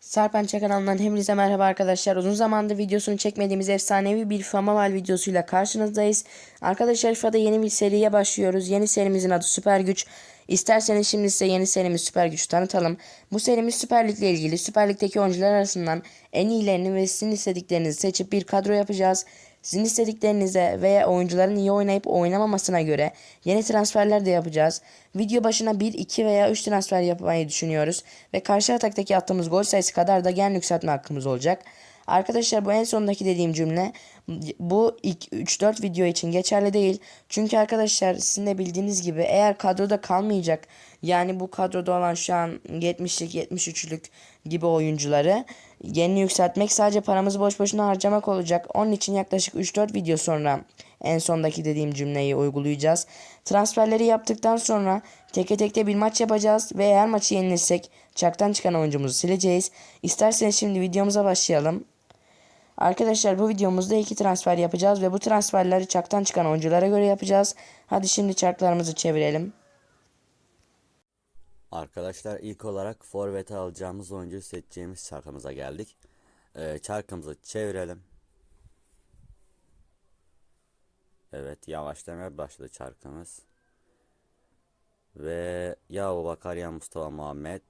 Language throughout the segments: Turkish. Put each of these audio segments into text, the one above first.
Sarpança kanalından hepinize merhaba arkadaşlar. Uzun zamandır videosunu çekmediğimiz efsanevi bir Famaval videosuyla karşınızdayız. Arkadaşlar FIFA'da yeni bir seriye başlıyoruz. Yeni serimizin adı Süper Güç. İsterseniz şimdi size yeni serimiz Süper Güç tanıtalım. Bu serimiz Süper Lig ilgili Süper Lig'deki oyuncular arasından en iyilerini ve sizin istediklerinizi seçip bir kadro yapacağız. Sizin istediklerinize veya oyuncuların iyi oynayıp oynamamasına göre yeni transferler de yapacağız. Video başına 1, 2 veya 3 transfer yapmayı düşünüyoruz. Ve karşı ataktaki attığımız gol sayısı kadar da gen yükseltme hakkımız olacak. Arkadaşlar bu en sondaki dediğim cümle bu ilk 3-4 video için geçerli değil. Çünkü arkadaşlar sizin de bildiğiniz gibi eğer kadroda kalmayacak yani bu kadroda olan şu an 70'lik 73'lük gibi oyuncuları yeni yükseltmek sadece paramızı boş boşuna harcamak olacak. Onun için yaklaşık 3-4 video sonra en sondaki dediğim cümleyi uygulayacağız. Transferleri yaptıktan sonra teke tekte bir maç yapacağız ve eğer maçı yenilirsek çaktan çıkan oyuncumuzu sileceğiz. İsterseniz şimdi videomuza başlayalım. Arkadaşlar bu videomuzda iki transfer yapacağız ve bu transferleri çaktan çıkan oyunculara göre yapacağız. Hadi şimdi çarklarımızı çevirelim. Arkadaşlar ilk olarak forvete alacağımız oyuncuyu seçeceğimiz çarkımıza geldik. Ee, çarkımızı çevirelim. Evet yavaşlamaya başladı çarkımız. Ve Yahu Bakaryan Mustafa Muhammed.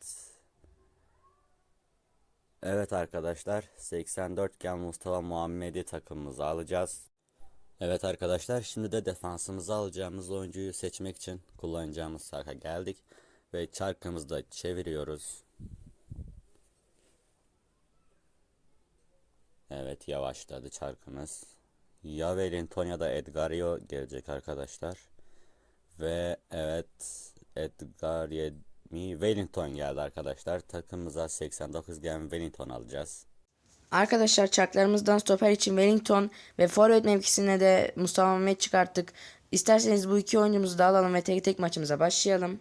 Evet arkadaşlar 84 gen Mustafa Muhammed'i takımımıza alacağız. Evet arkadaşlar şimdi de defansımıza alacağımız oyuncuyu seçmek için kullanacağımız sarka geldik. Ve çarkımızı da çeviriyoruz. Evet yavaşladı çarkımız. Ya Wellington ya da Edgario gelecek arkadaşlar. Ve evet Edgar mi Wellington geldi arkadaşlar. Takımımıza 89 gen Wellington alacağız. Arkadaşlar çarklarımızdan stoper için Wellington ve forvet mevkisine de Mustafa Mehmet çıkarttık. İsterseniz bu iki oyuncumuzu da alalım ve tek tek maçımıza başlayalım.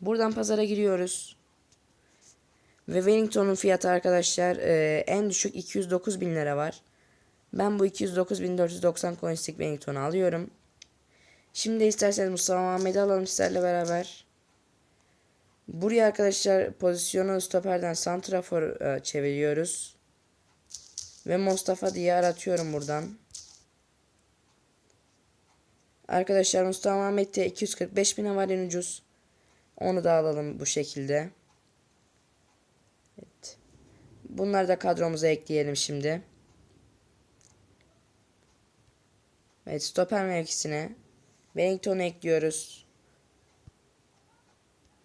Buradan pazara giriyoruz. Ve Wellington'un fiyatı arkadaşlar e, en düşük 209 bin lira var. Ben bu 209.490 coinslik Wellington'u alıyorum. Şimdi isterseniz Mustafa Muhammed'i alalım sizlerle beraber. Buraya arkadaşlar pozisyonu stoperden santrafor e, çeviriyoruz. Ve Mustafa diye aratıyorum buradan. Arkadaşlar Mustafa Muhammed'de 245 bin en ucuz. Onu da alalım bu şekilde. Evet. Bunları da kadromuza ekleyelim şimdi. Evet stoper mevkisine Wellington'u ekliyoruz.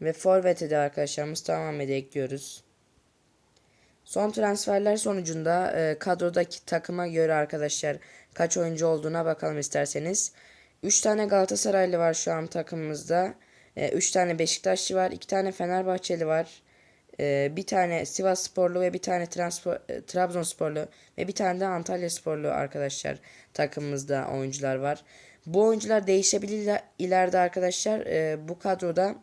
Ve Forvet'e de arkadaşlar Mustafa Mehmet'i ekliyoruz. Son transferler sonucunda e, kadrodaki takıma göre arkadaşlar kaç oyuncu olduğuna bakalım isterseniz. 3 tane Galatasaraylı var şu an takımımızda. 3 tane Beşiktaşlı var. 2 tane Fenerbahçeli var. E, bir tane Sivas Sporlu ve bir tane Transpor, e, Trabzonsporlu ve bir tane de Antalya Sporlu arkadaşlar takımımızda oyuncular var. Bu oyuncular değişebilir ileride arkadaşlar. E, bu kadroda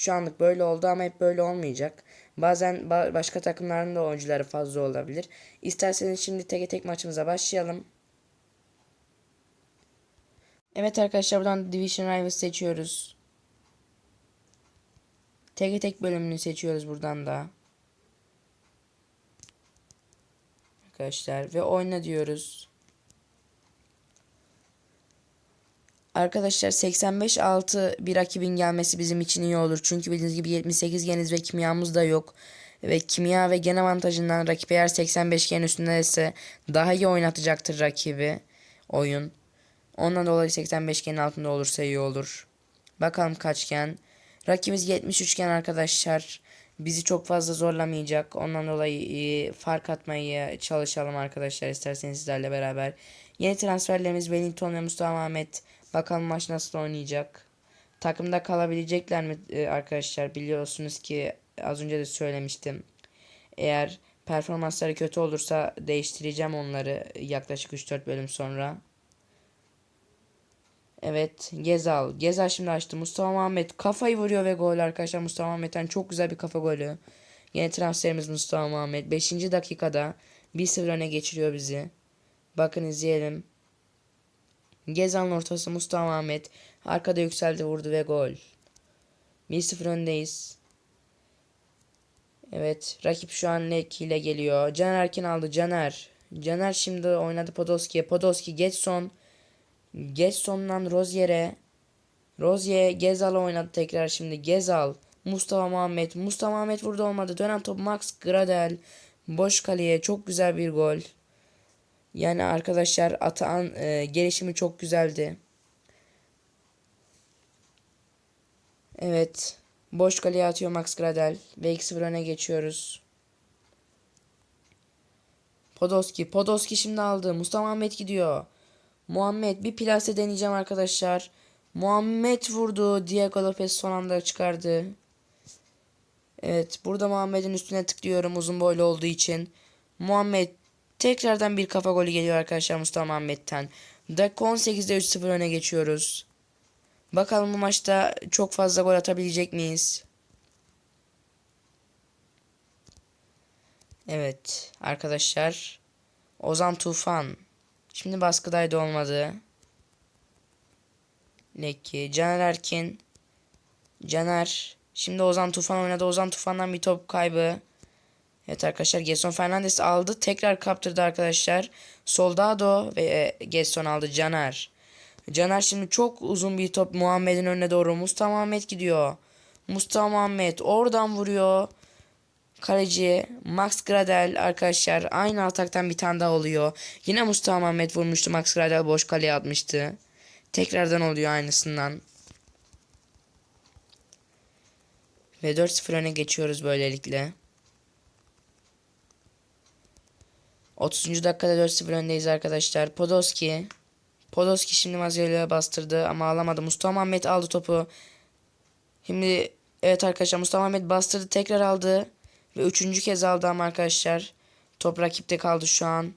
şu anlık böyle oldu ama hep böyle olmayacak. Bazen ba- başka takımların da oyuncuları fazla olabilir. İsterseniz şimdi tek tek maçımıza başlayalım. Evet arkadaşlar buradan Division Rivals seçiyoruz. Tek tek bölümünü seçiyoruz buradan da. Arkadaşlar ve oyna diyoruz. Arkadaşlar 85-6 bir rakibin gelmesi bizim için iyi olur. Çünkü bildiğiniz gibi 78 geniz ve kimyamız da yok. Ve kimya ve gen avantajından rakip eğer 85 gen üstündeyse daha iyi oynatacaktır rakibi oyun. Ondan dolayı 85 genin altında olursa iyi olur. Bakalım kaç gen. Rakibimiz 73 gen arkadaşlar. Bizi çok fazla zorlamayacak. Ondan dolayı e, fark atmayı çalışalım arkadaşlar isterseniz sizlerle beraber. Yeni transferlerimiz Wellington ve Mustafa Ahmet. Bakalım maç nasıl oynayacak. Takımda kalabilecekler mi e, arkadaşlar? Biliyorsunuz ki az önce de söylemiştim. Eğer performansları kötü olursa değiştireceğim onları yaklaşık 3-4 bölüm sonra. Evet Gezal. Gezal şimdi açtı. Mustafa Muhammed kafayı vuruyor ve gol arkadaşlar. Mustafa Muhammed'den çok güzel bir kafa golü. Yeni transferimiz Mustafa Muhammed. 5. dakikada 1-0 öne geçiriyor bizi. Bakın izleyelim. Gezal'ın ortası Mustafa Muhammed. Arkada yükseldi vurdu ve gol. 1-0 öndeyiz. Evet rakip şu an Lek ile geliyor. Caner Erkin aldı Caner. Caner şimdi oynadı Podolski'ye. Podolski Getson. Getson'dan Rozier'e. Rozier Gezal'a oynadı tekrar şimdi. Gezal. Mustafa Muhammed. Mustafa Muhammed vurdu olmadı. Dönen top Max Gradel. Boş kaleye. Çok güzel bir gol. Yani arkadaşlar Atağan e, gelişimi çok güzeldi. Evet. Boş kaleye atıyor Max Gradel. Ve 2-0 öne geçiyoruz. Podolski. Podolski şimdi aldı. Mustafa Muhammed gidiyor. Muhammed bir plase deneyeceğim arkadaşlar. Muhammed vurdu. Diego Lopez son anda çıkardı. Evet burada Muhammed'in üstüne tıklıyorum uzun boylu olduğu için. Muhammed tekrardan bir kafa golü geliyor arkadaşlar Mustafa Muhammed'ten. Dakika 18'de 3-0 öne geçiyoruz. Bakalım bu maçta çok fazla gol atabilecek miyiz? Evet arkadaşlar. Ozan Tufan. Şimdi baskıdaydı olmadı. Lekki. Caner Erkin. Caner. Şimdi Ozan Tufan oynadı. Ozan Tufan'dan bir top kaybı. Evet arkadaşlar Gerson Fernandes aldı. Tekrar kaptırdı arkadaşlar. Soldado ve e, Gerson aldı. Caner. Caner şimdi çok uzun bir top Muhammed'in önüne doğru. Mustafa Muhammed gidiyor. Mustafa Muhammed oradan vuruyor. Kaleci Max Gradel arkadaşlar aynı ataktan bir tane daha oluyor. Yine Mustafa Muhammed vurmuştu. Max Gradel boş kaleye atmıştı. Tekrardan oluyor aynısından. Ve 4-0 öne geçiyoruz böylelikle. 30. dakikada 4-0 öndeyiz arkadaşlar. Podolski. Podolski şimdi Mazio'ya bastırdı ama alamadı. Mustafa Muhammed aldı topu. Şimdi evet arkadaşlar Mustafa Muhammed bastırdı tekrar aldı. Ve üçüncü kez aldı ama arkadaşlar. Top rakipte kaldı şu an.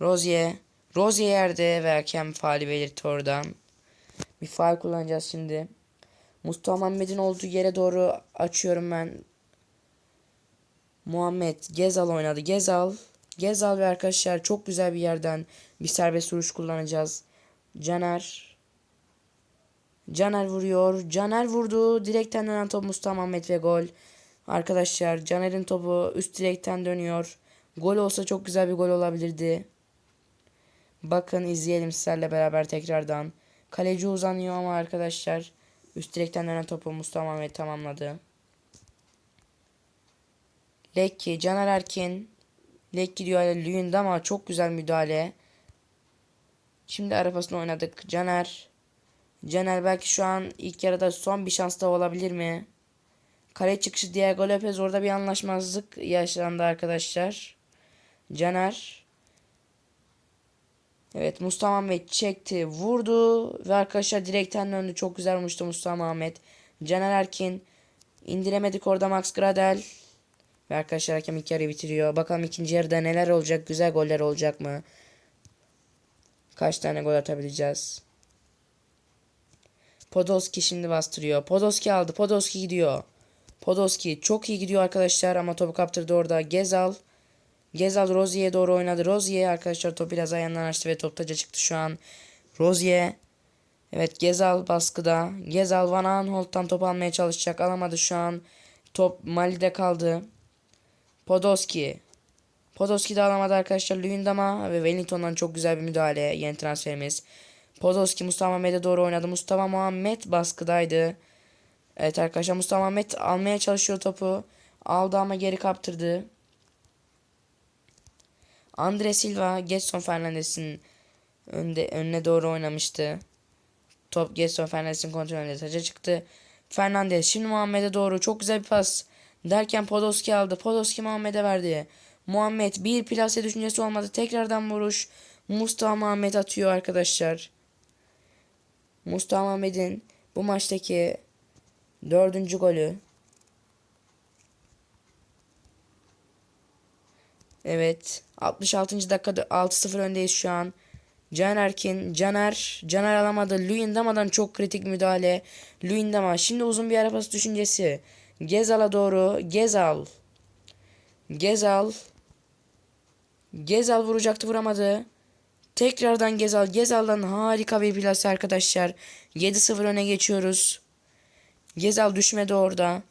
Rozier. Rozier yerde ve hakem faali belirtti oradan. Bir faal kullanacağız şimdi. Mustafa Muhammed'in olduğu yere doğru açıyorum ben. Muhammed Gezal oynadı. Gezal. Gezal ve arkadaşlar çok güzel bir yerden bir serbest vuruş kullanacağız. Caner. Caner vuruyor. Caner vurdu. Direkten dönen top Mustafa Muhammed ve gol. Arkadaşlar Caner'in topu üst direkten dönüyor. Gol olsa çok güzel bir gol olabilirdi. Bakın izleyelim sizlerle beraber tekrardan. Kaleci uzanıyor ama arkadaşlar üst direkten dönen topu Mustafa Muhammed tamamladı. Lekki, Caner Erkin. Lekki diyor Lüyünde ama çok güzel müdahale. Şimdi arabasını oynadık. Caner. Caner belki şu an ilk yarıda son bir şans daha olabilir mi? Kale çıkışı Diego Lopez orada bir anlaşmazlık yaşandı arkadaşlar. Caner. Evet Mustafa Mehmet çekti vurdu ve arkadaşlar direkten döndü. Çok güzel vurmuştu Mustafa Mehmet. Caner Erkin indiremedik orada Max Gradel. Ve arkadaşlar hakem ilk yarıyı bitiriyor. Bakalım ikinci yarıda neler olacak? Güzel goller olacak mı? Kaç tane gol atabileceğiz? Podolski şimdi bastırıyor. Podolski aldı. Podolski gidiyor. Podolski çok iyi gidiyor arkadaşlar ama topu kaptırdı orada. Gezal. Gezal Rozier'e doğru oynadı. Rozier arkadaşlar topu biraz ayağından açtı ve top çıktı şu an. Rozier. Evet Gezal baskıda. Gezal Van Aanholt'tan top almaya çalışacak. Alamadı şu an. Top Mali'de kaldı. Podolski. Podolski de alamadı arkadaşlar. Luyendama ve Wellington'dan çok güzel bir müdahale. Yeni transferimiz. Podolski Mustafa Muhammed'e doğru oynadı. Mustafa Muhammed baskıdaydı. Evet arkadaşlar Mustafa Muhammed almaya çalışıyor topu. Aldı ama geri kaptırdı. Andre Silva Getson Fernandes'in önde, önüne doğru oynamıştı. Top Getson Fernandes'in kontrolünde taca çıktı. Fernandes şimdi Muhammed'e doğru çok güzel bir pas. Derken Podolski aldı. Podolski Muhammed'e verdi. Muhammed bir plase düşüncesi olmadı. Tekrardan vuruş. Mustafa Muhammed atıyor arkadaşlar. Mustafa Muhammed'in bu maçtaki dördüncü golü. Evet. 66. dakikada 6-0 öndeyiz şu an. Caner Erkin, Caner, Caner alamadı. Luyendama'dan çok kritik müdahale. Luyendama şimdi uzun bir arabası düşüncesi. Gezal'a doğru. Gezal. Gezal. Gezal vuracaktı vuramadı. Tekrardan Gezal. Gezal'dan harika bir plase arkadaşlar. 7-0 öne geçiyoruz. Gezal düşmedi orada.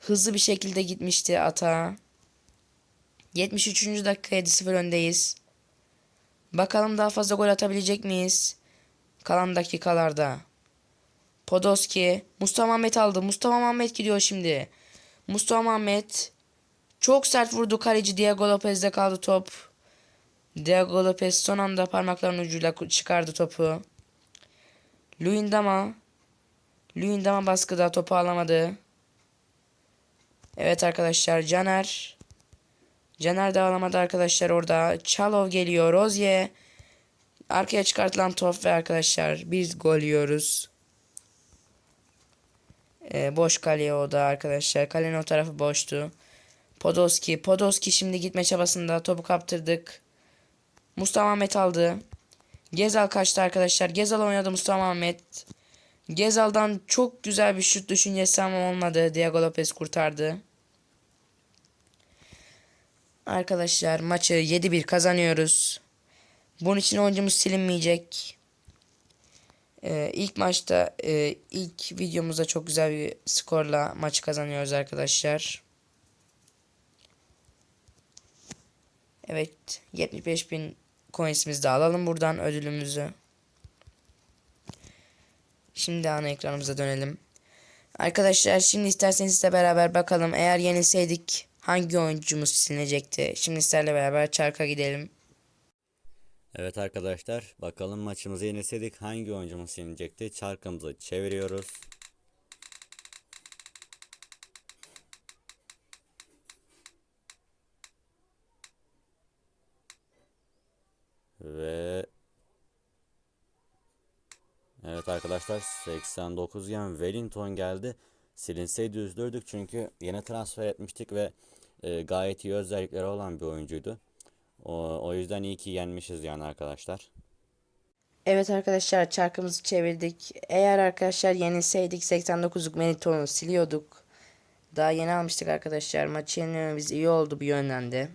hızlı bir şekilde gitmişti ata. 73. dakika 7-0 öndeyiz. Bakalım daha fazla gol atabilecek miyiz? Kalan dakikalarda. Podolski. Mustafa Mehmet aldı. Mustafa Mehmet gidiyor şimdi. Mustafa Mehmet. Çok sert vurdu kaleci Diego Lopez'de kaldı top. Diego Lopez son anda parmaklarının ucuyla çıkardı topu. Luyendama. Luyendama baskıda topu alamadı. Evet arkadaşlar Caner. Caner de alamadı arkadaşlar orada. Çalov geliyor. Rozier. Arkaya çıkartılan top ve arkadaşlar biz gol yiyoruz. Ee, boş kaleye o da arkadaşlar. Kalenin o tarafı boştu. Podolski. Podolski şimdi gitme çabasında topu kaptırdık. Mustafa Ahmet aldı. Gezal kaçtı arkadaşlar. Gezal oynadı Mustafa Ahmet. Gezal'dan çok güzel bir şut düşüncesi ama olmadı. Diego Lopez kurtardı. Arkadaşlar maçı 7-1 kazanıyoruz. Bunun için oyuncumuz silinmeyecek. Ee, ilk maçta e, ilk videomuzda çok güzel bir skorla maçı kazanıyoruz arkadaşlar. Evet 75.000 coinsimizi de alalım buradan ödülümüzü. Şimdi ana ekranımıza dönelim. Arkadaşlar şimdi isterseniz sizle beraber bakalım eğer yenilseydik hangi oyuncumuz silinecekti. Şimdi sizlerle beraber çarka gidelim. Evet arkadaşlar bakalım maçımızı yenilseydik hangi oyuncumuz silinecekti? Çarkımızı çeviriyoruz. Ve Evet arkadaşlar 89 gen Wellington geldi. Silinseydi üzülürdük çünkü yeni transfer etmiştik ve e, gayet iyi özellikleri olan bir oyuncuydu. O, o yüzden iyi ki yenmişiz yani arkadaşlar. Evet arkadaşlar çarkımızı çevirdik. Eğer arkadaşlar yenilseydik 89'luk Meliton'u siliyorduk. Daha yeni almıştık arkadaşlar. Maçı yenilmemiz iyi oldu bir yönden de.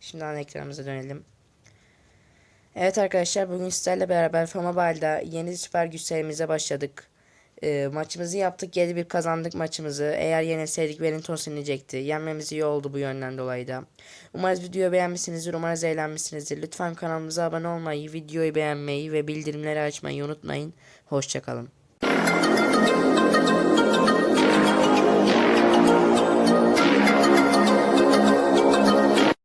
Şimdi ana ekranımıza dönelim. Evet arkadaşlar bugün sizlerle beraber Famabal'da yeni süper güç serimize başladık. Ee, maçımızı yaptık 7-1 kazandık maçımızı. Eğer yenilseydik Wellington silinecekti. Yenmemiz iyi oldu bu yönden dolayı da. Umarız videoyu beğenmişsinizdir. Umarız eğlenmişsinizdir. Lütfen kanalımıza abone olmayı, videoyu beğenmeyi ve bildirimleri açmayı unutmayın. Hoşçakalın.